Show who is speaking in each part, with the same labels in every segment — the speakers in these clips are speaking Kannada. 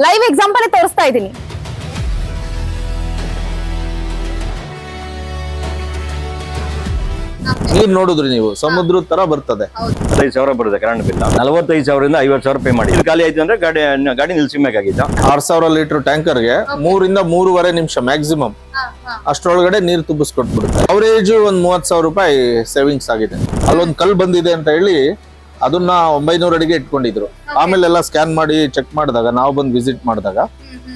Speaker 1: ಲೈವ್ ಎಕ್ಸಾಂಪಲ್ ತೋರಿಸ್ತಾ ಇದ್ದೀನಿ.
Speaker 2: ನೀರ್ ನೋಡಿದ್ರಿ ನೀವು ಸಮುದ್ರ ತರ ಬರ್ತದೆ.
Speaker 3: ಹದಿನೈದು ಸಾವಿರ ಬರುತ್ತೆ ಕರೆಂಟ್ ಬಿಲ್ ನಲವತ್ತೈದು ಸಾವಿರದಿಂದ ಐವತ್ತು ಸಾವಿರ ಪೇ ಮಾಡಿ ಇದು ಖಾಲಿ ಆಯ್ತು ಅಂದ್ರೆ ಗಾಡಿ ಗಾಡಿ ನಿಲ್ಸಿಬೇಕಾಗಿತ್ತು
Speaker 2: ಆರ್ ಸಾವಿರ ಲೀಟರ್ ಟ್ಯಾಂಕರ್ಗೆ ಮೂರಿಂದ ಮೂರುವರೆ ನಿಮಿಷ ಮ್ಯಾಕ್ಸಿಮಮ್ ಅಷ್ಟರೊಳಗಡೆ ನೀರ್ ತುಂಬಿಸ್ಕೊಟ್ಬಿಡುತ್ತೆ. ಅವರೇಜ್ ಒಂದ್ ಮೂವತ್ ಸಾವಿರ ರೂಪಾಯಿ ಸೇವಿಂಗ್ಸ್ ಆಗಿದೆ. ಅಲ್ಲೊಂದು ಕಲ್ ಬಂದಿದೆ ಅಂತ ಹೇಳಿ ಅದನ್ನ ಒಂಬೈನೂರ ಅಡಿಗೆ ಇಟ್ಕೊಂಡಿದ್ರು. ಆಮೇಲೆ ಎಲ್ಲ ಸ್ಕ್ಯಾನ್ ಮಾಡಿ ಚೆಕ್ ಮಾಡಿದಾಗ ನಾವು ಬಂದು ವಿಸಿಟ್ ಮಾಡಿದಾಗ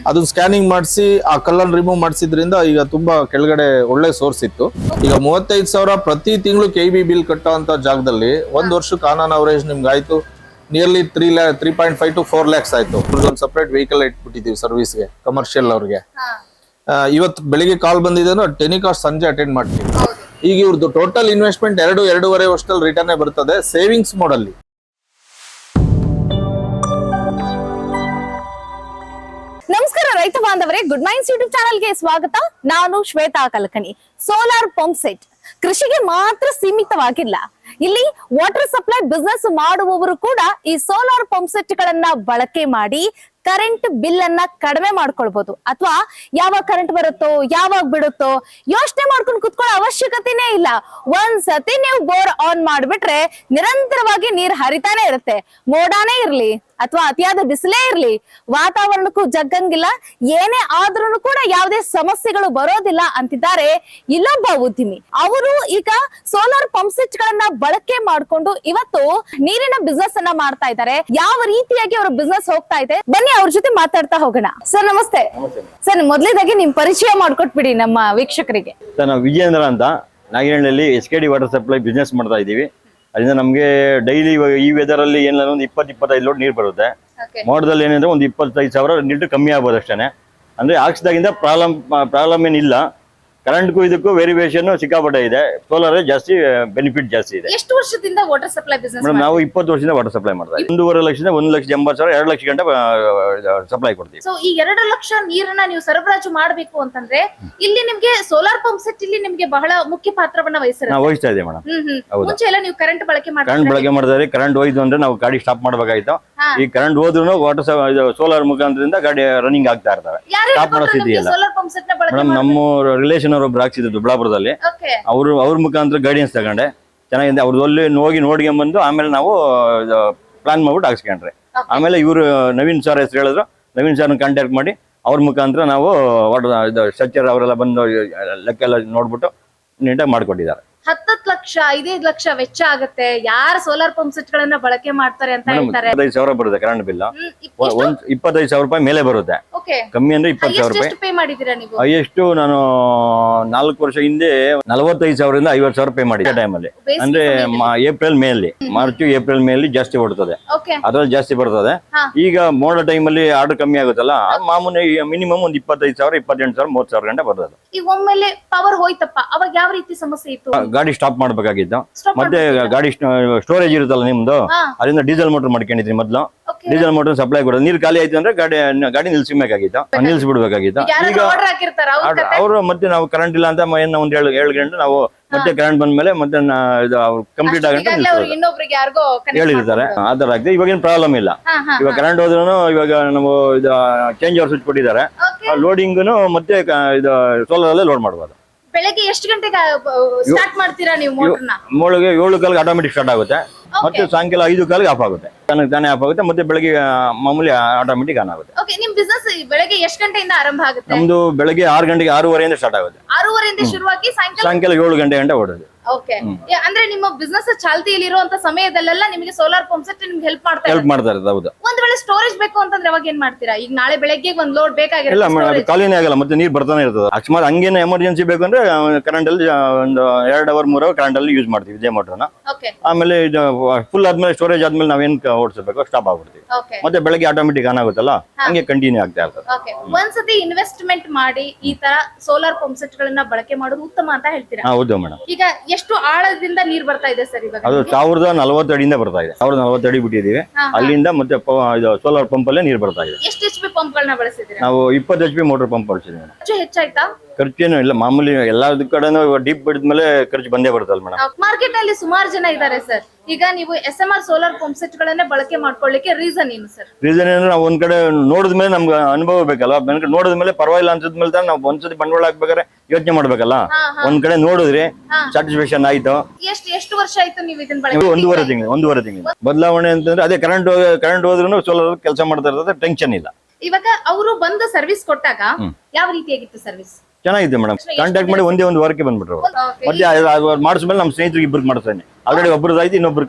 Speaker 2: ಅದನ್ನ ಸ್ಕ್ಯಾನಿಂಗ್ ಮಾಡಿಸಿ ಆ ಕಲ್ಲನ್ನು ರಿಮೂವ್ ಮಾಡಿಸಿದ್ರಿಂದ ಈಗ ತುಂಬಾ ಕೆಳಗಡೆ ಒಳ್ಳೆ ಸೋರ್ಸ್ ಇತ್ತು. ಈಗ ಮೂವತ್ತೈದು ಸಾವಿರ ಪ್ರತಿ ತಿಂಗಳು ಕೆ ಬಿ ಬಿಲ್ ಕಟ್ಟೋ ಅಂತ ಜಾಗದಲ್ಲಿ ಒಂದು ವರ್ಷಕ್ಕೆ ಆನ್ ಅವರೇಜ್ ನಿಮ್ಗೆ ಆಯ್ತು nearly three ಲ್ಯಾ three point five to four lakhs ಆಯ್ತು. ಒಂದು ಸಪ್ರೇಟ್ ವೆಹಿಕಲ್ ಇಟ್ಬಿಟ್ಟಿದೀವಿ ಸರ್ವಿಸ್ಗೆ ಕಮರ್ಷಿಯಲ್ ಅವ್ರಿಗೆ. ಇವತ್ತು ಬೆಳಿಗ್ಗೆ ಕಾಲ್ ಬಂದಿದೆ ಅಂದ್ರೆ ಟೆನಿಕಾಸ್ಟ್ ಸಂಜೆ ಅಟೆಂಡ್ ಮಾಡ್ತೀವಿ. ಈಗ ಇವ್ರದ್ದು ಟೋಟಲ್ ಇನ್ವೆಸ್ಟ್ಮೆಂಟ್ ಎರಡು, ಎರಡೂವರೆ ವರ್ಷದಲ್ಲಿ ರಿಟರ್ನ್ ಬರ್ತದೆ ಸೇವಿಂಗ್ಸ್ ಮೋಡಲ್ಲಿ
Speaker 1: ನಮಸ್ಕಾರ ರೈತ ಬಾಂಧವರೇ ಗುಡ್ ಮೈನ್ಸ್ ಯೂಟ್ಯೂಬ್ ಚಾನಲ್ಗೆ ಸ್ವಾಗತ. ನಾನು Shweta Kalakani. Solar pump set ಕೃಷಿಗೆ ಮಾತ್ರ ಸೀಮಿತವಾಗಿಲ್ಲ. ಇಲ್ಲಿ ವಾಟರ್ ಸಪ್ಲೈ ಬಿಸ್ನೆಸ್ ಮಾಡುವವರು ಕೂಡ ಈ ಸೋಲಾರ್ ಪಂಪ್ ಸೆಟ್ ಗಳನ್ನ ಬಳಕೆ ಮಾಡಿ ಕರೆಂಟ್ ಬಿಲ್ ಅನ್ನ ಕಡಿಮೆ ಮಾಡ್ಕೊಳ್ಬಹುದು ಅಥವಾ ಯಾವಾಗ ಕರೆಂಟ್ ಬರುತ್ತೋ, ಯಾವಾಗ ಬಿಡುತ್ತೋ ಯೋಚನೆ ಮಾಡ್ಕೊಂಡು ಕುತ್ಕೊಳ್ಳೋ ಅವಶ್ಯಕತೆನೇ ಇಲ್ಲ. ಒಂದ್ಸತಿ ನೀವು ಬೋರ್ ಆನ್ ಮಾಡ್ಬಿಟ್ರೆ ನಿರಂತರವಾಗಿ ನೀರ್ ಹರಿತಾನೆ ಇರುತ್ತೆ. ಮೋಡಾನೇ ಇರ್ಲಿ, ಅಥವಾ ಅತಿಯಾದ ಬಿಸಿಲೇ ಇರ್ಲಿ, ವಾತಾವರಣಕ್ಕೂ ಜಗ್ಗಂಗಿಲ್ಲ, ಏನೇ ಆದ್ರೂ ಕೂಡ ಯಾವುದೇ ಸಮಸ್ಯೆಗಳು ಬರೋದಿಲ್ಲ ಅಂತಿದ್ದಾರೆ ಇಲ್ಲೊಬ್ಬ ಉದ್ಯಮಿ ಅವರು ಈಗ ಸೋಲಾರ್ ಪಂಪ್ ಸೆಟ್ ಗಳನ್ನ ಬಳಕೆ ಮಾಡ್ಕೊಂಡು ಇವತ್ತು ನೀರಿನ ಬಿಸ್ನೆಸ್ ಅನ್ನ ಮಾಡ್ತಾ ಇದ್ದಾರೆ. ಯಾವ ರೀತಿಯಾಗಿ ಅವರ ಬಿಸ್ನೆಸ್ ಹೋಗ್ತಾ ಇದೆ? ಬನ್ನಿ ಅವ್ರ ಜೊತೆ ಮಾತಾಡ್ತಾ ಹೋಗೋಣ. ಸರ್ ನಮಸ್ತೆ. ಸರ್ ಮೊದಲೇದಾಗಿ ನಿಮ್ ಪರಿಚಯ ಮಾಡ್ಕೊಟ್ಬಿಡಿ ನಮ್ಮ ವೀಕ್ಷಕರಿಗೆ.
Speaker 3: ಸರ್ ನಾವು ವಿಜಯೇಂದ್ರ ಅಂತ. ನಾಗಿನಹಳ್ಳಿಯಲ್ಲಿ S K D water supply business ಮಾಡ್ತಾ ಇದೀವಿ ಅದರಿಂದ ನಮಗೆ ಡೈಲಿ ಈ ವೆದರಲ್ಲಿ ಏನಿಲ್ಲ ಒಂದು ಇಪ್ಪತ್ತು ಇಪ್ಪತ್ತೈದು ಲೋಡ್ ನೀರು ಬರುತ್ತೆ. ಮೋಡದಲ್ಲಿ ಏನಂದ್ರೆ ಒಂದು ಇಪ್ಪತ್ತೈದು ಸಾವಿರ ಲೀಟರ್ ಕಮ್ಮಿ ಆಗ್ಬೋದು ಅಷ್ಟೇ ಅಂದ್ರೆ ಹಾಕ್ಸಿದಾಗಿಂದ ಪ್ರಾಬ್ಲಮ್ ಪ್ರಾಬ್ಲಮ್ ಏನಿಲ್ಲ. ಕರೆಂಟ್ಗೂ ಇದಕ್ಕೂ ವೇರಿಯೇಷನ್ ಸಿಕ್ಕಾಪಟ್ಟೆ ಇದೆ. ಸೋಲಾರ್ ಜಾಸ್ತಿ ಬೆನಿಫಿಟ್ ಜಾಸ್ತಿ ಇದೆ.
Speaker 1: ಎಷ್ಟು ವರ್ಷದಿಂದ ವಾಟರ್ ಸಪ್ಲೈ ಬಿಸ್ನೆಸ್
Speaker 3: ಮೇಡಮ್ ನಾವು ಇಪ್ಪತ್ತು ವರ್ಷದಿಂದ ವಾಟರ್ ಸಪ್ಲೈ ಮಾಡ್ತಾ ಇದ್ದೀವಿ. ಒಂದೂವರೆ ಲಕ್ಷದಿಂದ ಒಂದು ಲಕ್ಷ ಎಂಬತ್ತು ಸಾವಿರ ಎರಡು ಲಕ್ಷ ಗಂಟೆ ಸಪ್ಲೈ ಕೊಡ್ತೀವಿ.
Speaker 4: ಸೊ ಈ ಎರಡು ಲಕ್ಷ ನೀರನ್ನ ನೀವು ಸರಬರಾಜು ಮಾಡಬೇಕು ಅಂತಂದ್ರೆ ಇಲ್ಲಿ ನಿಮ್ಗೆ ಸೋಲಾರ್ ಪಂಪ್ ಸೆಟ್ ಇಲ್ಲಿ ನಿಮ್ಗೆ ಬಹಳ ಮುಖ್ಯ ಪಾತ್ರವನ್ನ ವಹಿಸಿರುತ್ತೆ.
Speaker 3: ನಾವು ವಹಿಸ್ತಾ ಇದ್ದೀವಿ ಮೇಡಮ್?
Speaker 4: ಮುಂಚೆ ಎಲ್ಲ ನೀವು ಕರೆಂಟ್ ಬಳಕೆ
Speaker 3: ಕರೆಂಟ್
Speaker 4: ಮಾಡ್ತೀರಾ
Speaker 3: ಬಳಕೆ ಮಾಡಿದ್ರೆ ಕರೆಂಟ್ ಹೋಯ್ತು ಅಂದ್ರೆ ನಾವು ಗಾಡಿ ಸ್ಟಾಪ್ ಮಾಡಬೇಕಾಯ್ತು. ಈ ಕರೆಂಟ್ ಹೋದ್ರು ವಾಟರ್ ಸೋಲಾರ್ ಮುಖಾಂತರದಿಂದ ಗಾಡಿ ರನ್ನಿಂಗ್ ಆಗ್ತಾ ಇರ್ತವೆ. ಸ್ಟಾಪ್ ಮಾಡೋ ಸ್ಥಿತಿ ಇಲ್ಲ ಮೇಡಮ್ ನಮ್ಮ ರಿಲೇಷನ್ ಅವರು ಒಬ್ರು ಹಾಕ್ಸಿದ್ರು ದುಬ್ಳಾಪುರದಲ್ಲಿ
Speaker 4: ಓಕೆ
Speaker 3: ಅವರು ಅವ್ರ ಮುಖಾಂತರ ಗೈಡೆನ್ಸ್ ತಗೊಂಡೆ. ಚೆನ್ನಾಗಿದೆ. ಅವ್ರದ್ದು ಅಲ್ಲಿ ಹೋಗಿ ನೋಡ್ಕೊಂಬಂದು ಆಮೇಲೆ ನಾವು ಪ್ಲಾನ್ ಮಾಡ್ಬಿಟ್ಟು ಹಾಕ್ಸ್ಕೊಂಡ್ರೆ. ಆಮೇಲೆ ಇವರು ನವೀನ್ ಸರ್ ಹೆಸರು ಹೇಳಿದ್ರು. ನವೀನ್ ಸರ್ನ ಕಾಂಟ್ಯಾಕ್ಟ್ ಮಾಡಿ ಅವ್ರ ಮುಖಾಂತರ ನಾವು ವಾಟರ್ ಇದು ಸ್ಟ್ರಕ್ಚರ್ ಅವರೆಲ್ಲ ಬಂದು ಲೆಕ್ಕ ಎಲ್ಲ ನೋಡ್ಬಿಟ್ಟು ನೀಟಾಗಿ ಮಾಡಿಕೊಟ್ಟಿದ್ದಾರೆ.
Speaker 4: ಹತ್ತತ್ತು ಲಕ್ಷ ಐದೈದು ಲಕ್ಷ ವೆಚ್ಚ ಆಗುತ್ತೆ. ಯಾರು ಸೋಲಾರ್ ಪಂಪ್ ಸೆಟ್ ಗಳನ್ನ ಬಳಕೆ ಮಾಡ್ತಾರೆ ಅಂತ ಹೇಳ್ತಾರೆ.
Speaker 3: ಇಪ್ಪತ್ತೈದು ಸಾವಿರ ಬರುತ್ತೆ ಕರೆಂಟ್ ಬಿಲ್
Speaker 4: ಹ್ಮ್, ಇಪ್- ಎಷ್ಟು?
Speaker 3: ಒಂದು ಇಪ್ಪತ್ತೈದು ಸಾವಿರ ರೂಪಾಯಿ ಮೇಲೆ ಬರುತ್ತೆ.
Speaker 4: ಓಕೆ
Speaker 3: ಕಮ್ಮಿ ಅಂದ್ರೆ ಇಪ್ಪತ್ತು ಸಾವಿರ ರೂಪಾಯಿ.
Speaker 4: ಎಷ್ಟು ಪೇ ಮಾಡಿದೀರಾ ನೀವು?
Speaker 3: ಹೈಯೆಸ್ಟ್ ನಾನು ನಾಲ್ಕು ವರ್ಷ ಹಿಂದೆ ನಲವತ್ತೈದು ಸಾವಿರದಿಂದ ಐವತ್ತು ಸಾವಿರ ಪೇ ಮಾಡಿದ್ದೆ. ಟೈಮಲ್ಲಿ
Speaker 4: ಬೇಸಿಗೆ
Speaker 3: ಅಂದ್ರೆ ಮಾ- ಏಪ್ರಿಲ್ ಮೇ ಅಲ್ಲಿ ಮಾರ್ಚ್ ಏಪ್ರಿಲ್ ಮೇ ಅಲ್ಲಿ ಜಾಸ್ತಿ ಹೊಡ್ತದೆ
Speaker 4: ಓಕೆ
Speaker 3: ಅದ್ರಲ್ಲಿ ಜಾಸ್ತಿ ಬರ್ತದೆ.
Speaker 4: ಹಾ.
Speaker 3: ಈಗ ಮೋಡ ಟೈಮಲ್ಲಿ ಆರ್ಡರ್ ಕಮ್ಮಿ ಆಗುತ್ತಲ್ಲ ಮಾಮೂಲಿ ಮಿನಿಮಮ್ ಒಂದ್ ಇಪ್ಪತ್ತೈದು ಸಾವಿರ ಇಪ್ಪತ್ತೆಂಟು ಸಾವಿರ ಮೂವತ್ತು ಸಾವಿರ ಗಂಟೆ ಬರ್ತದೆ.
Speaker 4: ಈಗ ಒಮ್ಮೆಲೆ ಪವರ್ ಹೋಯ್ತಪ್ಪ. ಅವಾಗ ಯಾವ ರೀತಿ ಸಮಸ್ಯೆ ಇತ್ತು?
Speaker 3: ಗಾಡಿ ಸ್ಟಾಪ್ ಮಾಡ್ಬೇಕಾಗಿತ್ತು ಮತ್ತೆ? ಗಾಡಿ ಸ್ಟೋರೇಜ್ ಇರುತ್ತಲ್ಲ ನಿಮ್ದು. ಅದರಿಂದ ಡೀಸೆಲ್ ಮೋಟರ್ ಮಾಡ್ಕೊಂಡಿದ್ರಿ ಮೊದ್ಲು. ಡೀಸೆಲ್ ಮೋಟರ್ ಸಪ್ಲೈ ಕೊಡೋದು. ನೀರು ಖಾಲಿ ಆಯ್ತು ಅಂದ್ರೆ ಗಾಡಿ ಗಾಡಿ ನಿಲ್ಸಬೇಕಾಗಿತ್ತು ನಿಲ್ಸ್ಬಿಡ್ಬೇಕಾಗಿತ್ತು ಈಗ
Speaker 4: ಅವ್ರ
Speaker 3: ಅವರು ಮತ್ತೆ ನಾವು ಕರೆಂಟ್ ಇಲ್ಲ ಅಂತ ಏನೋ ಒಂದ್ ಏಳು ಏಳು ಗಂಟೆ ನಾವು ಮತ್ತೆ ಕರೆಂಟ್ ಬಂದ್ಮೇಲೆ ಮತ್ತೆ ಅವ್ರು ಕಂಪ್ಲೀಟ್ ಆಗಂಟ
Speaker 4: ಅವ್ರು
Speaker 3: ಹೇಳಿರ್ತಾರೆ.
Speaker 4: ಆತರ
Speaker 3: ಆ ತರ ಆಗ್ತದೆ. ಇವಾಗೇನು ಪ್ರಾಬ್ಲಮ್ ಇಲ್ಲ. ಇವಾಗ ಕರೆಂಟ್ ಹೋದ್ರೂ ಇವಾಗ ನಾವು ಇದು ಚೇಂಜ್ ಓವರ್ ಸ್ವಿಚ್ ಕೊಟ್ಟಿದ್ದಾರೆ. ಲೋಡಿಂಗ್ನು ಮತ್ತೆ ಇದು ಸೋಲಾರ್ ಅಲ್ಲೇ ಲೋಡ್ ಮಾಡ್ಬೋದು.
Speaker 4: ಬೆಳಗ್ಗೆ ಎಷ್ಟು ಗಂಟೆಗೆ ಸ್ಟಾರ್ಟ್ ಮಾಡ್ತೀರಾ ನೀವು ಮೋಟರ್ನ
Speaker 3: ಮೊಳಗೆ ಏಳು ಕಾಲಿಗೆ ಆಟೋಮೆಟಿಕ್ ಸ್ಟಾರ್ಟ್ ಆಗುತ್ತೆ. ಮತ್ತೆ ಸಾಯಂಕಾಲ ಐದು ಕಾಲಿಗೆ ಆಫ್ ಆಗುತ್ತೆ. ತಾನೇ ಆಫ್ ಆಗುತ್ತೆ. ಮತ್ತೆ ಬೆಳಗ್ಗೆ ಮಾಮೂಲಿ ಆಟೋಮೆಟಿಕ್ ಆನ್ ಆಗುತ್ತೆ.
Speaker 4: ಓಕೆ ನಿಮ್ ಬಿಸ್ನೆಸ್ ಬೆಳಗ್ಗೆ ಎಷ್ಟು ಗಂಟೆಯಿಂದ ಆರಂಭ ಆಗುತ್ತೆ?
Speaker 3: ನಮ್ದು ಬೆಳಗ್ಗೆ ಆರು ಗಂಟೆಗೆ ಆರೂವರೆಯಿಂದ ಸ್ಟಾರ್ಟ್ ಆಗುತ್ತೆ.
Speaker 4: ಆರೂವರೆಯಿಂದ ಶುರುವಾಗಿ ಸಾಯಂಕಾಲ
Speaker 3: ಸಾಯಂಕಾಲ ಏಳು ಗಂಟೆ ಗಂಟೆ ಓಡೋದು
Speaker 4: ಓಕೆ ಅಂದ್ರೆ ನಿಮ್ಮ ಬಿಸ್ನೆಸ್ ಚಾಲ್ತಿಯಲ್ಲಿರುವಂತ ಸಮಯದಲ್ಲೆಲ್ಲ ನಿಮಗೆ ಸೋಲಾರ್ ಪಂಪ್ ಸೆಟ್ ನಿಮ್ಗೆ ಹೆಲ್ಪ್ ಮಾಡ್ತಾ
Speaker 3: ಹೆಲ್ಪ್
Speaker 4: ಮಾಡ್ತಾರೆ
Speaker 3: ಮಾಡ್ತಾ ಇರೋದು ಹೌದು.
Speaker 4: ಒಂದ್ ವೇಳೆ ಸ್ಟೋರೇಜ್ ಬೇಕು ಅಂತಂದ್ರೆ ಅವಾಗ ಏನ್ ಮಾಡ್ತೀರಾ? ಈಗ ನಾಳೆ ಬೆಳಗ್ಗೆ ಒಂದ್ ಲೋಡ್
Speaker 3: ಇಲ್ಲ
Speaker 4: ಬೇಕಾಗಿರುತ್ತೆ
Speaker 3: ಮೇಡಮ್ ಅದು
Speaker 4: storage.
Speaker 3: ಖಾಲಿನೇ ಆಗಲ್ಲ ಮತ್ತೆ ನೀರು ಬರ್ತಾನೆ ಇರ್ತದೆ. ಅಕಸ್ಮಾತ್ ಹಂಗೇನೆ ಎಮರ್ಜೆನ್ಸಿ ಬೇಕು ಅಂದ್ರೆ ಕರೆಂಟ್ ಅಲ್ಲಿ ಆ, ಒಂದು ಎರಡು ಅವರ್ ಮೂರ್ ಅವರ್ ಕರೆಂಟ್ ಅಲ್ಲಿ ಯೂಸ್ ಮಾಡ್ತೀವಿ ಇದೇ ಮೋಟರ್ನ
Speaker 4: ಓಕೆ
Speaker 3: ಆಮೇಲೆ ಇದು ಫುಲ್ ಆದ್ಮೇಲೆ ಸ್ಟೋರೇಜ್ ಆದ್ಮೇಲೆ ನಾವೇನ್ ಓಡಿಸಬೇಕು ಸ್ಟಾಪ್ ಆಗ್ಬಿಡ್ತೀವಿ.
Speaker 4: ಓಕೆ
Speaker 3: ಮತ್ತೆ ಬೆಳಗ್ಗೆ ಆಟೋಮೆಟಿಕ್ ಆನ್ ಆಗುತ್ತಲ್ಲ? ಹಂಗೆ ಕಂಟಿನ್ಯೂ ಆಗ್ತಾ ಇರ್ತದೆ
Speaker 4: ಓಕೆ ಒಂದ್ಸತಿ ಇನ್ವೆಸ್ಟ್ಮೆಂಟ್ ಮಾಡಿ ಈ ತರ ಸೋಲಾರ್ ಪಂಪ್ ಸೆಟ್ ಗಳನ್ನ ಬಳಕೆ ಮಾಡೋದು ಉತ್ತಮ ಅಂತ ಹೇಳ್ತೀರಾ?
Speaker 3: ಹಾ ಹೌದು ಮೇಡಮ್
Speaker 4: ಈಗ ಎಷ್ಟು ಆಳದಿಂದ ನೀರ್ ಬರ್ತಾ ಇದೆ ಸರ್ ಇವಾಗ
Speaker 3: ಅದು ಸಾವಿರದ ನಲವತ್ತು ಅಡಿಯಿಂದ ಬರ್ತಾ ಇದೆ. ಸಾವಿರದ ನಲವತ್ತು ಅಡಿ
Speaker 4: ಹಾ, ಹಾ.
Speaker 3: ಅಲ್ಲಿಂದ ಮತ್ತೆ ಪ- ಇದು ಸೋಲಾರ್ ಪಂಪ್ ಅಲ್ಲೇ ನೀರು ಬರ್ತಾ ಇದೆ.
Speaker 4: ಎಷ್ಟು ಎಚ್ ಪಿ ಪಂಪ್ ಗಳನ್ನ ಬಳಸಿದ್ದೀರಾ?
Speaker 3: ನಾವು ಇಪ್ಪತ್ತು ಎಚ್ ಪಿ ಮೋಟರ್ ಪಂಪ್ ಬಳಸಿದ್ವಿ
Speaker 4: ಹೆಚ್ಚು ಹೆಚ್ಚಾಯ್ತಾ?
Speaker 3: ಖರ್ಚೇನು ಇಲ್ಲ ಮಾಮೂಲಿ ಎಲ್ಲಾದ್ ಕಡೆನೂ ಡೀಪ್ ಬಿಡಿದ್ಮೇಲೆ ಖರ್ಚು ಬಂದೇ ಬರುತ್ತಲ್ಲ ಮೇಡಮ್.
Speaker 4: ಮಾರ್ಕೆಟ್ ಅಲ್ಲಿ ಸುಮಾರು ಜನ ಇದ್ದಾರೆ ಸರ್. ಈಗ ನೀವು S M R solar pump set ಗಳನ್ನೇ ಬಳಕೆ ಮಾಡ್ಕೊಳ್ಳಿಕ್ಕೆ ರೀಸನ್ ಏನು ಸರ್?
Speaker 3: ರೀಸನ್ ಏನಂದ್ರೆ ನಾವು ಒಂದ್ ಕಡೆ ನೋಡಿದ್ಮೇಲೆ ನಮ್ಗೆ ಅನುಭವ ಬೇಕಲ್ಲ ಒಂದ್ ಕಡೆ ನೋಡಿದ ಮೇಲೆ ಪರವಾಗಿಲ್ಲ ಅನ್ಸಿದ್ಮೇಲೆ ತಾನೇ ನಾವು ಒಂದ್ಸತಿ ಬಂಡವಾಳ ಹಾಕ್ಬೇಕಾದ್ರೆ ಯೋಚನೆ ಮಾಡ್ಬೇಕಲ್ಲ. ಒಂದ್ ಕಡೆ ನೋಡಿದ್ರಿ. ಸ್ಯಾಟಿಸ್ಫ್ಯಾಕ್ಷನ್ ಆಯ್ತು.
Speaker 4: ಎಷ್ಟು ಎಷ್ಟು ವರ್ಷ ಆಯ್ತು ನೀವು ಇದನ್ನ
Speaker 3: ಇದು ಒಂದೂವರೆ ತಿಂಗಳು ಒಂದೂವರೆ ತಿಂಗಳು. ಬದಲಾವಣೆ ಅಂತಂದ್ರೆ ಅದೇ ಕರೆಂಟ್ ಕರೆಂಟ್ ಹೋದ್ರೂ ಸೋಲಾರ್ ಕೆಲಸ ಮಾಡ್ತಾ ಇರ್ತದೆ ಟೆನ್ಷನ್ ಇಲ್ಲ.
Speaker 4: ಇವಾಗ ಅವರು ಬಂದು ಸರ್ವಿಸ್ ಕೊಟ್ಟಾಗ ಯಾವ ರೀತಿಯಾಗಿತ್ತು ಸರ್ವಿಸ್
Speaker 3: ಚೆನ್ನಾಗಿದೆ ಮೇಡಮ್ ಕಾಂಟ್ಯಾಕ್ಟ್ ಮಾಡಿ ಒಂದೇ ಒಂದು ವಾರಕ್ಕೆ ಬಂದ್ಬಿಟ್ರು ಮಧ್ಯ ಮತ್ತೆ ಮಾಡಿಸ್ಮೇಲೆ ನಮ್ಮ ಸ್ನೇಹಿತರಿಗೆ ಇಬ್ಬರಿಗೆ ಮಾಡಿಸ್ತೇನೆ ಆಲ್ರೆಡಿ ಒಬ್ರದ್ದು ಆಯ್ತು ಇನ್ನೊಬ್ರು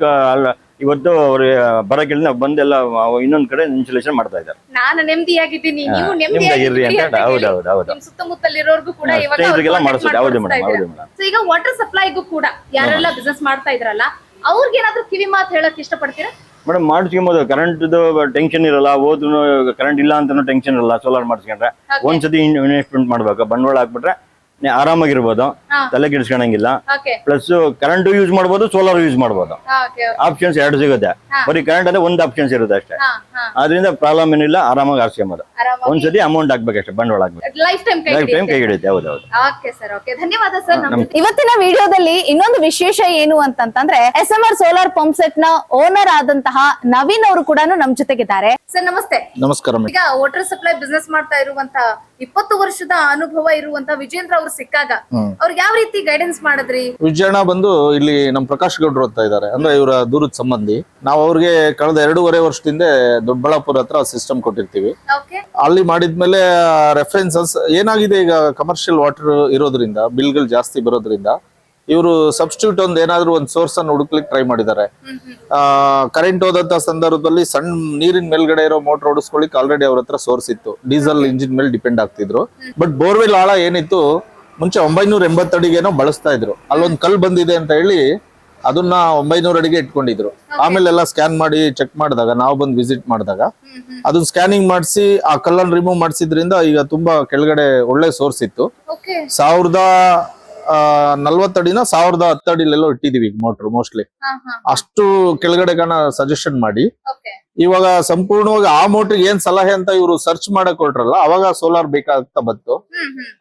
Speaker 3: ಇವತ್ತು ಅವ್ರ ಬರಕ್ಕೆ ಬಂದೆಲ್ಲ ಇನ್ನೊಂದ್ ಕಡೆ ಇನ್ಸುಲೇಷನ್ ಮಾಡ್ತಾ ಇದ್ದಾರೆ.
Speaker 4: ನಾನು ನೆಮ್ಮದಿಯಾಗಿದ್ದೀನಿ.
Speaker 3: ಹಾ,
Speaker 4: ನೀವು
Speaker 3: ನೆಮ್ಮದಿಯಾಗಿರ್ರಿ
Speaker 4: ನೆಮ್ಮದಿಯಾಗಿರ್ರಿ
Speaker 3: ಅಂತ ಹೌದು, ಹೌದು, ಹೌದು.
Speaker 4: ಸುತ್ತಮುತ್ತಲಿರೋರ್ಗೂ ಕೂಡ ಇವಾಗ
Speaker 3: ಸ್ನೇಹಿತರಿಗೆಲ್ಲ
Speaker 4: ಅವ್ರು
Speaker 3: ಮಾಡಿಸೋದು.
Speaker 4: contact
Speaker 3: ಹೌದು ಮೇಡಮ್ ಹೌದು ಮೇಡಮ್
Speaker 4: ಈಗ ವಾಟರ್ ಸಪ್ಲೈಗೂ ಕೂಡ ಯಾರೆಲ್ಲ ಬಿಸ್ನೆಸ್ ಮಾಡ್ತಾ ಇದ್ರಲ್ಲ ಅವ್ರಿಗೇನಾದ್ರೂ ಕಿವಿ ಮಾತು ಹೇಳಕ್ ಇಷ್ಟಪಡ್ತೀರಾ?
Speaker 3: ಮೇಡಮ್ ಮಾಡಿಸ್ಕೊಂಬೋದು. ಕರೆಂಟ್ ಟೆನ್ಷನ್ ಇರಲ್ಲ ಹೋದ್ರು ಕರೆಂಟ್ ಇಲ್ಲ ಅಂತ ಟೆನ್ಷನ್ ಇರಲ್ಲ ಸೋಲಾರ್ ಮಾಡಿಸ್ಕೊಂಡ್ರೆ. ಒಂದ್ಸತಿ ಇನ್ವೆಸ್ಟ್ಮೆಂಟ್ ಮಾಡ್ಬೇಕು. ಬಂಡವಾಳ ಹಾಕ್ಬಿಟ್ರೆ ಆರಾಮಾಗಿರ್ಬೋದು. ತಲೆ ಕೆಡಿಸ್ಕೊಳಂಗಿಲ್ಲ ಪ್ಲಸ್ ಕರೆಂಟ್ ಯೂಸ್ ಮಾಡಬಹುದು ಸೋಲಾರ್ ಯೂಸ್
Speaker 4: ಮಾಡಬಹುದು
Speaker 3: ಆಪ್ಷನ್ಸ್ ಎರಡು ಸಿಗುತ್ತೆ. ಬರೀ ಕರೆಂಟ್ ಅಂದ್ರೆ ಒಂದು ಆಪ್ಷನ್ಸ್ ಇರುತ್ತೆ ಅಷ್ಟೇ. ಅದರಿಂದ ಪ್ರಾಬ್ಲಮ್ ಏನಿಲ್ಲ ಆರಾಮಾಗಿ ಆರಿಸ್ಕೊಂಬೋದು. ಒಂದ್ಸತಿ ಅಮೌಂಟ್ ಹಾಕ್ಬೇಕಷ್ಟೇ ಬಂಡವಾಳ ಹಾಕ್ಬೇಕು.
Speaker 4: ಲೈಫ್ ಟೈಮ್ ಕೈ
Speaker 3: ಲೈಫ್ ಟೈಮ್ ಕೈ ಹಿಡಿಯುತ್ತೆ ಹೌದು ಹೌದು.
Speaker 4: ಓಕೆ ಸರ್ ಓಕೆ ಧನ್ಯವಾದ ಸರ್
Speaker 1: ಇವತ್ತಿನ ವಿಡಿಯೋದಲ್ಲಿ ಇನ್ನೊಂದು ವಿಶೇಷ ಏನು ಅಂತಂದ್ರೆ S M R solar pump ಸೆಟ್ನ owner ಆದಂತಹ ನವೀನ್ ಅವರು ಕೂಡ ನಮ್ ಜೊತೆಗಿದ್ದಾರೆ.
Speaker 4: ಸರ್ ನಮಸ್ತೆ.
Speaker 2: ನಮಸ್ಕಾರ
Speaker 4: ಈಗ ವಾಟರ್ ಸಪ್ಲೈ ಬಿಸ್ನೆಸ್ ಮಾಡ್ತಾ ಇರುವಂತ ಇಪ್ಪತ್ತು ವರ್ಷದ ಅನುಭವ ಇರುವಂತ ವಿಜೇಂದ್ರ ಅವ್ರು ಸಿಕ್ಕಾಗ. ಅವ್ರಿಗೆ ಯಾವ ರೀತಿ ಗೈಡೆನ್ಸ್ ಮಾಡಿದ್ರಿ?
Speaker 2: ವಿಜಯಣ್ಣ ಬಂದು ಇಲ್ಲಿ ನಮ್ ಪ್ರಕಾಶ್ ಗೌಡ್ರು ಅಂತ ಇದ್ದಾರೆ ಅಂದ್ರೆ ಇವರ ದೂರದ ಸಂಬಂಧಿ. ನಾವು ಅವ್ರಿಗೆ ಕಳೆದ ಎರಡೂವರೆ ವರ್ಷದಿಂದ ದೊಡ್ಡಬಳ್ಳಾಪುರ ಹತ್ರ ಸಿಸ್ಟಮ್ ಕೊಟ್ಟಿರ್ತೀವಿ. ಅಲ್ಲಿ ಮಾಡಿದ್ಮೇಲೆ ರೆಫರೆನ್ಸಸ್ ಏನಾಗಿದೆ ಈಗ ಕಮರ್ಷಿಯಲ್ ವಾಟರ್ ಇರೋದ್ರಿಂದ ಬಿಲ್ಗಳು ಜಾಸ್ತಿ ಬರೋದ್ರಿಂದ ಇವರು ಸಬ್ಸ್ಟಿಟ್ಯೂಟ್ ಒಂದು ಏನಾದ್ರು ಒಂದು ಸೋರ್ಸ್ ಅನ್ನು ಹುಡುಕ್ಲಿಕ್ಕೆ ಟ್ರೈ ಮಾಡಿದ್ದಾರೆ ಕರೆಂಟ್ ಹೋದಂತ ಸಂದರ್ಭದಲ್ಲಿ ಸಣ್ಣ ನೀರಿನ ಮೇಲ್ಗಡೆ ಇರೋ ಮೋಟರ್ ಓಡಿಸ್ಕೊಳ್ಳಿಕ್ ಆಲ್ರೆಡಿ ಅವ್ರ ಹತ್ರ ಸೋರ್ಸ್ ಇತ್ತು. ಡೀಸೆಲ್ ಇಂಜಿನ್ ಮೇಲೆ ಡಿಪೆಂಡ್ ಆಗ್ತಿದ್ರು. ಬಟ್ ಬೋರ್ವೆಲ್ ಆಳ ಏನಿತ್ತು ಮುಂಚೆ ಒಂಬೈನೂರ ಎಂಬತ್ತಡಿಗೆನೋ ಬಳಸ್ತಾ ಇದ್ರು. ಅಲ್ಲೊಂದು ಕಲ್ ಬಂದಿದೆ ಅಂತ ಹೇಳಿ ಅದನ್ನ ಒಂಬೈನೂರ ಅಡಿಗೆ ಇಟ್ಕೊಂಡಿದ್ರು. ಆಮೇಲೆ ಎಲ್ಲ ಸ್ಕ್ಯಾನ್ ಮಾಡಿ ಚೆಕ್ ಮಾಡಿದಾಗ ನಾವು ಬಂದು ವಿಸಿಟ್ ಮಾಡಿದಾಗ ಅದನ್ನ ಸ್ಕ್ಯಾನಿಂಗ್ ಮಾಡಿಸಿ ಆ ಕಲ್ಲನ್ನು ರಿಮೂವ್ ಮಾಡಿಸಿದ್ರಿಂದ ಈಗ ತುಂಬಾ ಕೆಳಗಡೆ ಒಳ್ಳೆ ಸೋರ್ಸ್ ಇತ್ತು. ಸಾವಿರದ ನಲ್ವತ್ತಡಿನ ಸಾವಿರದ ಹತ್ತಡಿಲೆಲ್ಲೋ ಇಟ್ಟಿದೀವಿ ಮೋಟ್ರ್ ಮೋಸ್ಟ್ಲಿ ಅಷ್ಟು ಕೆಳಗಡೆ ಗಣ ಸಜೆಷನ್ ಮಾಡಿ. ಇವಾಗ ಸಂಪೂರ್ಣವಾಗಿ ಆ ಮೋಟ್ರಿಗೆ ಏನ್ ಸಲಹೆ ಅಂತ ಇವರು ಸರ್ಚ್ ಮಾಡಕ್ ಹೊರಟ್ರಲ್ಲ ಅವಾಗ ಸೋಲಾರ್ ಬೇಕಾಗ್ತಾ ಬಂತು.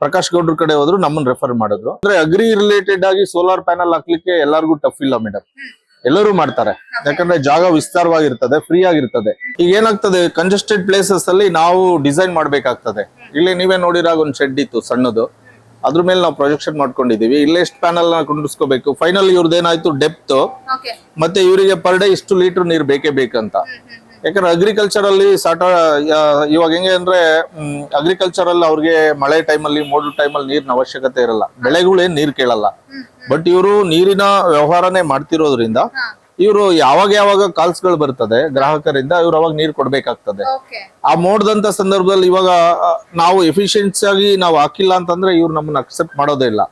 Speaker 2: ಪ್ರಕಾಶ್ ಗೌಡ್ರ ಕಡೆ ಹೋದ್ರು ನಮ್ಮನ್ನ ರೆಫರ್ ಮಾಡಿದ್ರು. ಅಂದ್ರೆ ಅಗ್ರಿ ರಿಲೇಟೆಡ್ ಆಗಿ ಸೋಲಾರ್ ಪ್ಯಾನಲ್ ಹಾಕ್ಲಿಕ್ಕೆ ಎಲ್ಲರಿಗೂ ಟಫ್ ಇಲ್ಲ ಮೇಡಮ್ ಎಲ್ಲರೂ ಮಾಡ್ತಾರೆ. ಯಾಕಂದ್ರೆ ಜಾಗ ವಿಸ್ತಾರವಾಗಿರ್ತದೆ ಫ್ರೀ ಆಗಿರ್ತದೆ. ಈಗ ಏನಾಗ್ತದೆ ಕಂಜೆಸ್ಟೆಡ್ ಪ್ಲೇಸಸ್ ಅಲ್ಲಿ ನಾವು ಡಿಸೈನ್ ಮಾಡ್ಬೇಕಾಗ್ತದೆ. ಇಲ್ಲಿ ನೀವೇ ನೋಡಿರಾಗ ಒಂದ್ ಶೆಡ್ ಇತ್ತು ಸಣ್ಣದು. ಅದ್ರ ಮೇಲೆ ನಾವು ಪ್ರೊಜೆಕ್ಷನ್ ಮಾಡ್ಕೊಂಡಿದೀವಿ ಇಲ್ಲೇ ಎಷ್ಟು ಪ್ಯಾನಲ್ನ ಕುಂಡಿಸ್ಕೋಬೇಕು ಫೈನಲ್ ಇವ್ರದ್ದು ಏನಾಯ್ತು? ಡೆಪ್ತ್ ಮತ್ತೆ ಇವರಿಗೆ ಪರ್ ಡೇ ಇಷ್ಟು ಲೀಟರ್ ನೀರು ಬೇಕೇ ಬೇಕಂತ. ಯಾಕಂದ್ರೆ ಅಗ್ರಿಕಲ್ಚರ್ ಅಲ್ಲಿ ಸಾಟ ಇವಾಗ ಹೆಂಗೆ ಅಂದ್ರೆ ಅಗ್ರಿಕಲ್ಚರ್ ಅಲ್ಲಿ ಅವ್ರಿಗೆ ಮಳೆ ಟೈಮಲ್ಲಿ ಮೋಡಲ್ ಟೈಮಲ್ಲಿ ನೀರಿನ ಅವಶ್ಯಕತೆ ಇರಲ್ಲ. ಬೆಳೆಗಳೇನ್ ನೀರ್ ಕೇಳಲ್ಲ. ಬಟ್ ಇವರು ನೀರಿನ ವ್ಯವಹಾರನೇ ಮಾಡ್ತಿರೋದ್ರಿಂದ ಇವರು ಯಾವಾಗ ಯಾವಾಗ ಕಾಲ್ಸ್ಗಳು ಬರ್ತದೆ ಗ್ರಾಹಕರಿಂದ ಇವ್ರು ಅವಾಗ ನೀರ್ ಕೊಡ್ಬೇಕಾಗ್ತದೆ. ಆ ಮೋಡದಂತ ಸಂದರ್ಭದಲ್ಲಿ ಇವಾಗ ನಾವು ಎಫಿಷಿಯನ್ಸಿ ಆಗಿ ನಾವು ಹಾಕಿಲ್ಲ ಅಂತಂದ್ರೆ ಇವ್ರು ನಮ್ಮನ್ನ ಅಕ್ಸೆಪ್ಟ್ ಮಾಡೋದೇ ಇಲ್ಲ.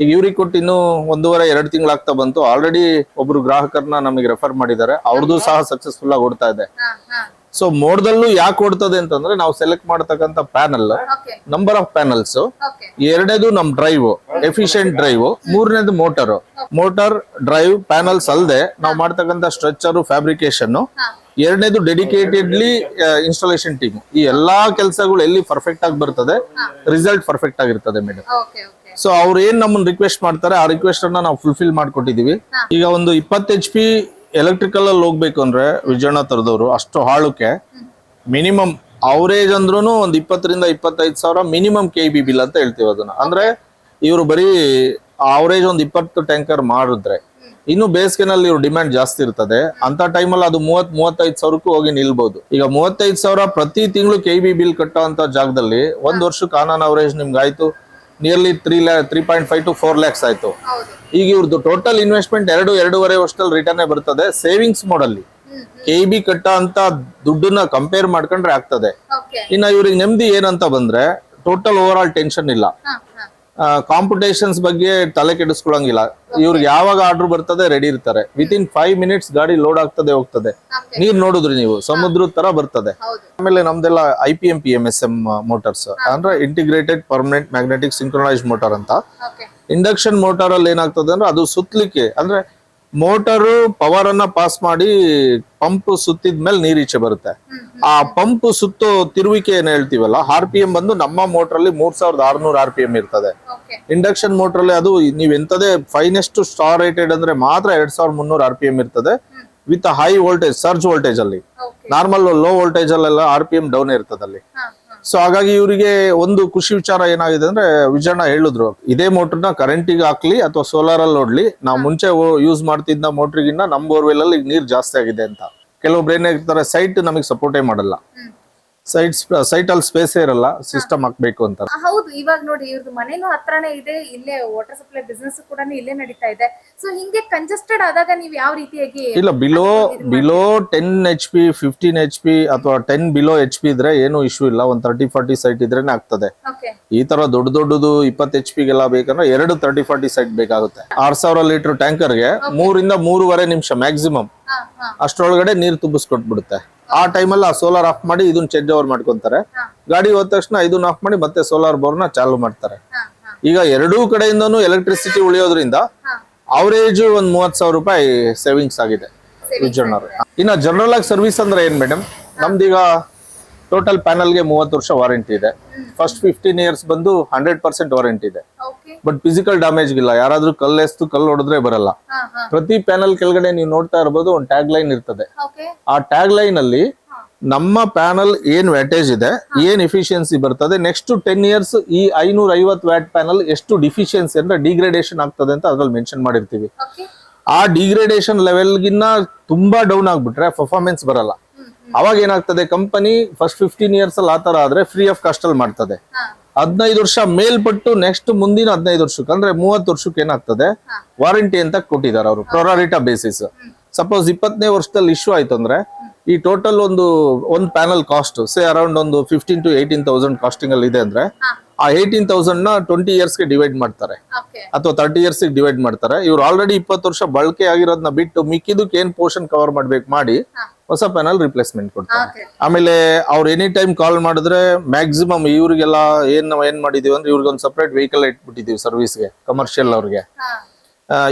Speaker 2: ಈಗ ಇವ್ರಿಗೆ ಕೊಟ್ಟು ಇನ್ನು ಒಂದೂವರೆ ಎರಡು ತಿಂಗಳಾಗ್ತಾ ಬಂತು. ಆಲ್ರೆಡಿ ಒಬ್ರು ಗ್ರಾಹಕರನ್ನ ನಮಗೆ ರೆಫರ್ ಮಾಡಿದ್ದಾರೆ. ಅವ್ರದ್ದು ಸಹ ಸಕ್ಸಸ್ಫುಲ್ ಆಗಿ ಓಡ್ತಾ ಇದೆ. ಸೊ ಮೋಡದಲ್ಲೂ ಯಾಕೆ ಓಡ್ತದೆ ಅಂತಂದ್ರೆ ನಾವು ಸೆಲೆಕ್ಟ್ ಮಾಡತಕ್ಕಂತ ಪ್ಯಾನಲ್ ನಂಬರ್ ಆಫ್ ಪ್ಯಾನಲ್ಸ್ ಎರಡನೇದು ನಮ್ ಡ್ರೈವ್ ಎಫಿಷಿಯಂಟ್ ಡ್ರೈವ್ ಮೂರನೇದು ಮೋಟರ್ ಮೋಟರ್ ಡ್ರೈವ್ ಪ್ಯಾನಲ್ಸ್ ಅಲ್ಲದೆ ನಾವು ಮಾಡ್ತಕ್ಕಂತ ಸ್ಟ್ರಕ್ಚರ್ ಫ್ಯಾಬ್ರಿಕೇಶನ್ ಎರಡನೇದು ಡೆಡಿಕೇಟೆಡ್ಲಿ ಇನ್ಸ್ಟಾಲೇಷನ್ ಟೀಮ್ ಈ ಎಲ್ಲಾ ಕೆಲಸಗಳು ಎಲ್ಲಿ ಪರ್ಫೆಕ್ಟ್ ಆಗಿ ಬರ್ತದೆ ರಿಸಲ್ಟ್ ಪರ್ಫೆಕ್ಟ್ ಆಗಿರ್ತದೆ ಮೇಡಮ್ ಸೊ ಅವ್ರು ಏನ್ ನಮ್ಮನ್ನ ರಿಕ್ವೆಸ್ಟ್ ಮಾಡ್ತಾರೆ ಆ ರಿಕ್ವೆಸ್ಟ್ ಅನ್ನ ನಾವು ಫುಲ್ಫಿಲ್ ಮಾಡ್ಕೊಟ್ಟಿದೀವಿ. ಈಗ ಒಂದು ಇಪ್ಪತ್ತು ಎಚ್ ಪಿ ಎಲೆಕ್ಟ್ರಿಕಲ್ ಅಲ್ಲಿ ಹೋಗ್ಬೇಕು ಅಂದ್ರೆ ವಿಜಯಣ್ಣ ತರದವರು ಅಷ್ಟು ಹಾಳುಕ್ಕೆ ಮಿನಿಮಮ್ ಅವರೇಜ್ ಅಂದ್ರೂ ಒಂದು ಇಪ್ಪತ್ತರಿಂದ ಇಪ್ಪತ್ತೈದು ಸಾವಿರ ಮಿನಿಮಮ್ ಕೆ ಬಿ ಬಿಲ್ ಅಂತ ಹೇಳ್ತೀವಿ ಅದನ್ನ. ಅಂದ್ರೆ ಇವರು ಬರೀ ಅವರೇಜ್ ಒಂದು ಇಪ್ಪತ್ತು ಟ್ಯಾಂಕರ್ ಮಾಡಿದ್ರೆ ಇನ್ನು ಬೇಸಿಗೆನಲ್ಲಿ ಇವ್ರ ಡಿಮ್ಯಾಂಡ್ ಜಾಸ್ತಿ ಇರ್ತದೆ. ಅಂತ ಟೈಮಲ್ಲಿ ಅದು ಮೂವತ್ ಮೂವತ್ತೈದು ಸಾವಿರಕ್ಕೂ ಹೋಗಿ ನಿಲ್ಬಹುದು ಈಗ ಮೂವತ್ತೈದು ಸಾವಿರ ಪ್ರತಿ ತಿಂಗಳು ಕೆ ಬಿ ಬಿಲ್ ಕಟ್ಟೋ ಅಂತ ಜಾಗದಲ್ಲಿ ಒಂದ್ ವರ್ಷಕ್ಕೆ ಆನ್ ಅವರೇಜ್ ನಿಮ್ಗೆ ಆಯ್ತು nearly three ಲ್ಯಾ three point five to four lakhs ಆಯ್ತು ಈಗ ಇವ್ರದ್ದು ಟೋಟಲ್ ಇನ್ವೆಸ್ಟ್ಮೆಂಟ್ ಎರಡು ಎರಡೂವರೆ ವರ್ಷದಲ್ಲಿ ರಿಟರ್ನ್ ಬರ್ತದೆ. ಸೇವಿಂಗ್ಸ್ ಮೋಡಲ್ಲಿ
Speaker 4: ಅಲ್ಲಿ
Speaker 2: ಕೆ ಬಿ ಕಟ್ಟ ಅಂತ ದುಡ್ಡನ್ನ ಕಂಪೇರ್ ಮಾಡ್ಕೊಂಡ್ರೆ ಆಗ್ತದೆ. ಇನ್ನ ಇವ್ರಿಗೆ ನೆಮ್ಮದಿ ಏನಂತ ಬಂದ್ರೆ ಟೋಟಲ್ ಓವರ್ ಆಲ್ ಟೆನ್ಷನ್ ಇಲ್ಲ ಕಾಂಪಿಟೇಷನ್ಸ್ ಬಗ್ಗೆ ತಲೆ ಕೆಡಿಸ್ಕೊಳಂಗಿಲ್ಲ ಇವ್ರಿಗೆ ಯಾವಾಗ ಆರ್ಡರ್ ಬರ್ತದೆ ರೆಡಿ ಇರ್ತಾರೆ. ವಿತ್ ಇನ್ ಫೈವ್ ಮಿನಿಟ್ಸ್ ಗಾಡಿ ಲೋಡ್ ಆಗ್ತದೆ ಹೋಗ್ತದೆ. ನೀರ್ ನೋಡಿದ್ರಿ ನೀವು ಸಮುದ್ರದ ತರ ಬರ್ತದೆ. ಆಮೇಲೆ ನಮ್ದೆಲ್ಲ I P M P M S M motors ಅಂದ್ರೆ integrated permanent magnetic synchronise motor ಅಂತ. ಇಂಡಕ್ಷನ್ ಮೋಟರ್ ಅಲ್ಲಿ ಏನಾಗ್ತದೆ ಅಂದ್ರೆ ಅದು ಸುತ್ತಲಿಕ್ಕೆ ಅಂದ್ರೆ ಮೋಟರು ಪವರ್ ಅನ್ನ ಪಾಸ್ ಮಾಡಿ ಪಂಪ್ ಸುತ್ತಿದ ಮೇಲೆ ನೀರೀಚೆ ಬರುತ್ತೆ. ಆ ಪಂಪ್ ಸುತ್ತೋ ತಿರುವಿಕೆ ಏನ್ ಹೇಳ್ತೀವಲ್ಲ ಆರ್ ಪಿ ಎಂ ಬಂದು ನಮ್ಮ ಮೋಟರ್ ಅಲ್ಲಿ ಮೂರ್ ಸಾವಿರದ ಆರ್ನೂರ್ ಆರ್ ಪಿ ಎಂ ಇರ್ತದೆ. ಇಂಡಕ್ಷನ್ ಮೋಟರ್ ಅಲ್ಲಿ ಅದು ನೀವ್ ಎಂತದೇ ಫೈನೆಸ್ಟ್ ಸ್ಟಾರ್ ರೇಟೆಡ್ ಅಂದ್ರೆ ಮಾತ್ರ ಎರಡ್ ಸಾವಿರದ ಮುನ್ನೂರ ಆರ್ ಪಿ ಎಂ ಇರ್ತದೆ. With high voltage surge voltage ಅಲ್ಲಿ. ನಾರ್ಮಲ್ ಲೋ ವೋಲ್ಟೇಜ್ ಅಲ್ಲೆಲ್ಲ ಆರ್ ಪಿ ಎಂ ಡೌನ್ ಇರ್ತದೆ ಅಲ್ಲಿ. ಸೊ ಹಾಗಾಗಿ ಇವರಿಗೆ ಒಂದು ಖುಷಿ ವಿಚಾರ ಏನಾಗಿದೆ ಅಂದ್ರೆ ವಿಜಯಣ್ಣ ಹೇಳಿದ್ರು. ಇದೇ ಮೋಟರ್ನ ಕರೆಂಟಿಗೆ ಹಾಕ್ಲಿ ಅಥವಾ ಸೋಲಾರ್ ಅಲ್ಲಿ ಓಡ್ಲಿ ನಾವು ಮುಂಚೆ ಯೂಸ್ ಮಾಡ್ತಿದ್ದ ಮೋಟ್ರಿಗಿನ್ನ ನಮ್ ಬೋರ್ವೆಲ್ ಅಲ್ಲಿ ನೀರ್ ಜಾಸ್ತಿ ಆಗಿದೆ ಅಂತ. ಕೆಲವೊಬ್ರು ಏನಾಗಿರ್ತಾರೆ ಸೈಟ್ ನಮಗೆ ಸಪೋರ್ಟೇ ಮಾಡಲ್ಲ. ಸೈಟ್ ಸೈಟ್ ಅಲ್ಲಿ ಸ್ಪೇಸೇ ಇರಲ್ಲ ಸಿಸ್ಟಮ್ ಹಾಕ್ಬೇಕು ಅಂತ.
Speaker 4: ಹೌದು ಇವಾಗ ನೋಡಿ ಇವ್ರದ್ದು ಮನೇನು ಹತ್ರನೇ ಇದೆ ಇಲ್ಲೇ ವಾಟರ್ ಸಪ್ಲೈ ಬಿಸ್ನೆಸ್ ಕೂಡ ಇಲ್ಲೇ ನಡೀತಾ ಇದೆ. ಸೊ ಹಿಂಗೆ ಕಂಜೆಸ್ಟೆಡ್ ಆದಾಗ ನೀವು ಯಾವ ರೀತಿಯಾಗಿ
Speaker 2: ಇಲ್ಲ below below ten H P fifteen H P ಅಥವಾ ಟೆನ್ ಬಿಲೋ ಎಚ್ ಪಿ ಇದ್ರೆ ಏನು ಇಶ್ಯೂ ಇಲ್ಲ ಒಂದ್ ತರ್ಟಿ ಫಾರ್ಟಿ ಸೈಟ್ ಇದ್ರೇನೆ ಆಗ್ತದೆ. ಈ ತರ ದೊಡ್ಡ ದೊಡ್ಡದು ಇಪ್ಪತ್ತು ಎಚ್ ಪಿಗೆಲ್ಲ ಬೇಕಂದ್ರೆ ಎರಡು ತರ್ಟಿ ಫಾರ್ಟಿ ಸೈಟ್ ಬೇಕಾಗುತ್ತೆ. ಆರ್ ಸಾವಿರ ಲೀಟರ್ ಟ್ಯಾಂಕರ್ಗೆ ಮೂರಿಂದ ಮೂರುವರೆ ನಿಮಿಷ ಮ್ಯಾಕ್ಸಿಮಮ್ ಅಷ್ಟರೊಳಗಡೆ ನೀರು ತುಂಬಿಸ್ಕೊಟ್ಬಿಡುತ್ತೆ. ಆ ಟೈಮಲ್ಲಿ ಆ ಸೋಲಾರ್ ಆಫ್ ಮಾಡಿ ಇದನ್ನ ಚೇಂಜ್ ಓವರ್ ಮಾಡ್ಕೊಂತಾರೆ. ಗಾಡಿ ಹೋದ ತಕ್ಷಣ ಇದನ್ನ ಆಫ್ ಮಾಡಿ ಮತ್ತೆ ಸೋಲಾರ್ ಬೋರ್ನ ಚಾಲು ಮಾಡ್ತಾರೆ. ಈಗ ಎರಡೂ ಕಡೆಯಿಂದನೂ ಎಲೆಕ್ಟ್ರಿಸಿಟಿ ಉಳಿಯೋದ್ರಿಂದ ಅವರೇಜ್ ಒಂದ್ ಮೂವತ್ ಸಾವಿರ ರೂಪಾಯಿ ಸೇವಿಂಗ್ಸ್ ಆಗಿದೆ ಇನ್ನ ಜನರಲ್ ಆಗಿ ಸರ್ವಿಸ್ ಅಂದ್ರೆ ಏನ್ ಮೇಡಮ್ ನಮ್ದೀಗ ಟೋಟಲ್ಗೆ ಮೂವತ್ತು ವರ್ಷ ವಾರಂಟಿ ಇದೆ. ಫಸ್ಟ್ ಫಿಫ್ಟೀನ್ ಇಯರ್ಸ್ ಬಂದು ಹಂಡ್ರೆಡ್ ಪರ್ಸೆಂಟ್ ವಾರಂಟಿ ಇದೆ. ಬಟ್ ಫಿಸಿಕಲ್ ಡ್ಯಾಮೇಜ್ ಇಲ್ಲ ಯಾರಾದ್ರೂ ಕಲ್ಲೆಸ್ತು ಕಲ್ಲು ಹೊಡೆದ್ರೆ ಬರಲ್ಲ. ಪ್ರತಿ ಪ್ಯಾನಲ್ ಕೆಳಗಡೆ ನೀವು ನೋಡ್ತಾ ಇರಬಹುದು ಒಂದು ಟ್ಯಾಗ್ ಲೈನ್ ಇರ್ತದೆ. ಆ ಟ್ಯಾಗ್ ಲೈನ್ ಅಲ್ಲಿ ನಮ್ಮ ಪ್ಯಾನಲ್ ಏನ್ ವ್ಯಾಟೇಜ್ ಇದೆ ಏನ್ ಎಫಿಷಿಯನ್ಸಿ ಬರ್ತದೆ ನೆಕ್ಸ್ಟ್ ಟೆನ್ ಇಯರ್ಸ್ ಈ ಐನೂರ ಐವತ್ ವ್ಯಾಟ್ ಪ್ಯಾನಲ್ ಎಷ್ಟು ಡಿಫಿಷಿಯನ್ಸಿ ಅಂದ್ರೆ ಡಿಗ್ರೇಡೇಷನ್ ಆಗ್ತದೆ ಅಂತ ಅದ್ರಲ್ಲಿ ಮೆನ್ಷನ್ ಮಾಡಿರ್ತೀವಿ. ಆ ಡಿಗ್ರೇಡೇಷನ್ ಲೆವೆಲ್ಗಿನ್ನ ತುಂಬಾ ಡೌನ್ ಆಗ್ಬಿಟ್ರೆ ಪರ್ಫಾರ್ಮೆನ್ಸ್ ಬರಲ್ಲ. ಅವಾಗ ಏನಾಗ್ತದೆ ಕಂಪನಿ ಫಸ್ಟ್ ಫಿಫ್ಟೀನ್ ಇಯರ್ಸ್ ಅಲ್ಲಿ ಆತರ ಆದ್ರೆ ಫ್ರೀ ಆಫ್ ಕಾಸ್ಟ್ ಅಲ್ಲಿ ಮಾಡ್ತದೆ. ಹದಿನೈದು ವರ್ಷ ಮೇಲ್ಪಟ್ಟು ನೆಕ್ಸ್ಟ್ ಮುಂದಿನ ಹದಿನೈದು ವರ್ಷಕ್ಕೆ ಅಂದ್ರೆ ಮೂವತ್ತು ವರ್ಷಕ್ಕೆ ಏನಾಗ್ತದೆ? ವಾರಂಟಿ ಅಂತ ಕೊಟ್ಟಿದ್ದಾರೆ ಅವರು ಪ್ರೊರಾರಿಟಾ ಬೇಸಿಸ್ ಸಪೋಸ್ ಇಪ್ಪತ್ತನೇ ವರ್ಷದಲ್ಲಿ ಇಶ್ಯೂ ಆಯ್ತು ಅಂದ್ರೆ ಈ ಟೋಟಲ್ ಒಂದು ಒಂದು ಪ್ಯಾನಲ್ ಕಾಸ್ಟ್ ಸೇ ಅರೌಂಡ್ ಒಂದು fifteen to eighteen thousand costing ಅಲ್ಲಿ ಇದೆ ಅಂದ್ರೆ ಆ ಏಯ್ಟೀನ್ ತೌಸಂಡ್ನ ಟ್ವೆಂಟಿ ಇಯರ್ಸ್ಗೆ ಡಿವೈಡ್ ಮಾಡ್ತಾರೆ. ಅಥವಾ ತರ್ಟಿ ಇಯರ್ಸ್ ಡಿವೈಡ್ ಮಾಡ್ತಾರೆ. ಇವ್ರು ಆಲ್ರೆಡಿ ಇಪ್ಪತ್ತು ವರ್ಷ ಬಳಕೆ ಆಗಿರೋದನ್ನ ಬಿಟ್ಟು ಮಿಕ್ಕಿದಕ್ಕೆ ಏನ್ ಪೋರ್ಷನ್ ಕವರ್ ಮಾಡ್ಬೇಕು ಮಾಡಿ. ಹೊಸ ಪ್ಯಾನಲ್ ರಿಪ್ಲೇಸ್ಮೆಂಟ್ ಕೊಡ್ತಾರೆ. ಆಮೇಲೆ ಅವ್ರು ಎನಿ ಟೈಮ್ ಕಾಲ್ ಮಾಡಿದ್ರೆ ಮ್ಯಾಕ್ಸಿಮಮ್ ಇವ್ರಿಗೆಲ್ಲ ಏನ್ ನಾವ್ ಏನ್ ಮಾಡಿದೀವಿ ಅಂದ್ರೆ ಇವ್ರಿಗೆ ಒಂದು ಸಪ್ರೇಟ್ ವೆಹಿಕಲ್ ಇಟ್ಬಿಟ್ಟಿದೀವಿ ಸರ್ವಿಸ್ಗೆ ಕಮರ್ಷಿಯಲ್ ಅವ್ರಿಗೆ.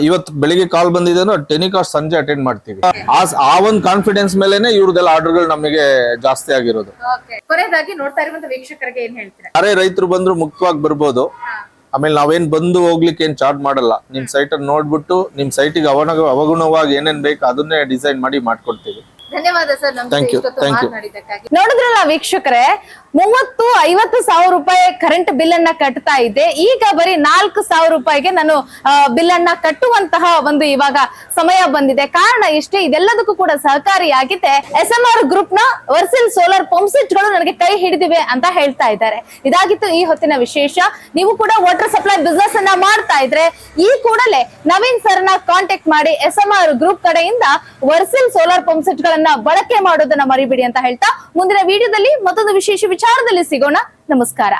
Speaker 2: ಇವತ್ತು ಬೆಳಿಗ್ಗೆ ಕಾಲ್ ಬಂದಿದೆ ಅಂದ್ರೆ ಟೆನಿಕಾಸ್ಟ್ ಸಂಜೆ ಅಟೆಂಡ್ ಮಾಡ್ತೀವಿ. ಆ ಆ ಒಂದು ಕಾನ್ಫಿಡೆನ್ಸ್ ಮೇಲೆನೆ ಇವ್ರದೆಲ್ಲ ಆರ್ಡರ್ಗಳು ನಮಗೆ ಜಾಸ್ತಿ ಆಗಿರೋದು. ಅರೆ ರೈತರು ಬಂದ್ರು ಮುಕ್ತವಾಗಿ ಬರ್ಬೋದು. ಆಮೇಲೆ ನಾವೇನ್ ಬಂದು ಹೋಗ್ಲಿಕ್ಕೆ ಏನ್ ಚಾರ್ಜ್ ಮಾಡಲ್ಲ. ನಿಮ್ ಸೈಟ್ ಅನ್ನು ನೋಡ್ಬಿಟ್ಟು ನಿಮ್ ಸೈಟಿಗೆ ಅವನ ಅವಗುಣವಾಗಿ ಏನೇನ್ ಬೇಕು ಅದನ್ನೇ ಡಿಸೈನ್ ಮಾಡಿ ಮಾಡ್ಕೊಡ್ತೀವಿ.
Speaker 4: ಧನ್ಯವಾದ ಸರ್
Speaker 2: you,
Speaker 4: ಇಷ್ಟೊತ್ತು
Speaker 2: thank you.
Speaker 1: ನೋಡಿದ್ರಲ್ಲ ವೀಕ್ಷಕರೇ ಮೂವತ್ತು, ಐವತ್ತು ಸಾವಿರ ರೂಪಾಯಿ ಕರೆಂಟ್ ಬಿಲ್ ಅನ್ನ ಕಟ್ತಾ ಇದ್ದೆ ಈಗ ಬರೀ ನಾಲ್ಕು ಸಾವಿರ ರೂಪಾಯಿಗೆ ನಾನು ಬಿಲ್ ಅನ್ನ ಕಟ್ಟುವಂತಹ ಒಂದು ಇವಾಗ ಸಮಯ ಬಂದಿದೆ. ಕಾರಣ ಇಷ್ಟೇ ಇದೆಲ್ಲದಕ್ಕೂ ಕೂಡ ಸಹಕಾರಿಯಾಗಿದೆ ಎಸ್ ಎಂ ಆರ್ ಗ್ರೂಪ್ನ ವರ್ಸಿಲ್ ಸೋಲಾರ್ ಪಂಪ್ ಸೆಟ್ಗಳು ನನಗೆ ಕೈ ಹಿಡಿದಿವೆ ಅಂತ ಹೇಳ್ತಾ ಇದ್ದಾರೆ. ಇದಾಗಿತ್ತು ಈ ಹೊತ್ತಿನ ವಿಶೇಷ. ನೀವು ಕೂಡ ವಾಟರ್ ಸಪ್ಲೈ ಬಿಸ್ನೆಸ್ ಅನ್ನ ಮಾಡ್ತಾ ಇದ್ರೆ ಈ ಕೂಡಲೇ ನವೀನ್ ಸರ್ನ ಕಾಂಟ್ಯಾಕ್ಟ್ ಮಾಡಿ ಎಸ್ ಎಂ ಆರ್ ಗ್ರೂಪ್ ಕಡೆಯಿಂದ ವರ್ಸಿಲ್ ಸೋಲಾರ್ ಪಂಪ್ ಸೆಟ್ ಗಳನ್ನ ಬಳಕೆ ಮಾಡೋದನ್ನ ಮರಿಬೇಡಿ ಅಂತ ಹೇಳ್ತಾ ಮುಂದಿನ ವಿಡಿಯೋದಲ್ಲಿ ಮತ್ತೊಂದು ವಿಶೇಷ ವಿಚಾರದಲ್ಲಿ ಸಿಗೋಣ. ನಮಸ್ಕಾರ.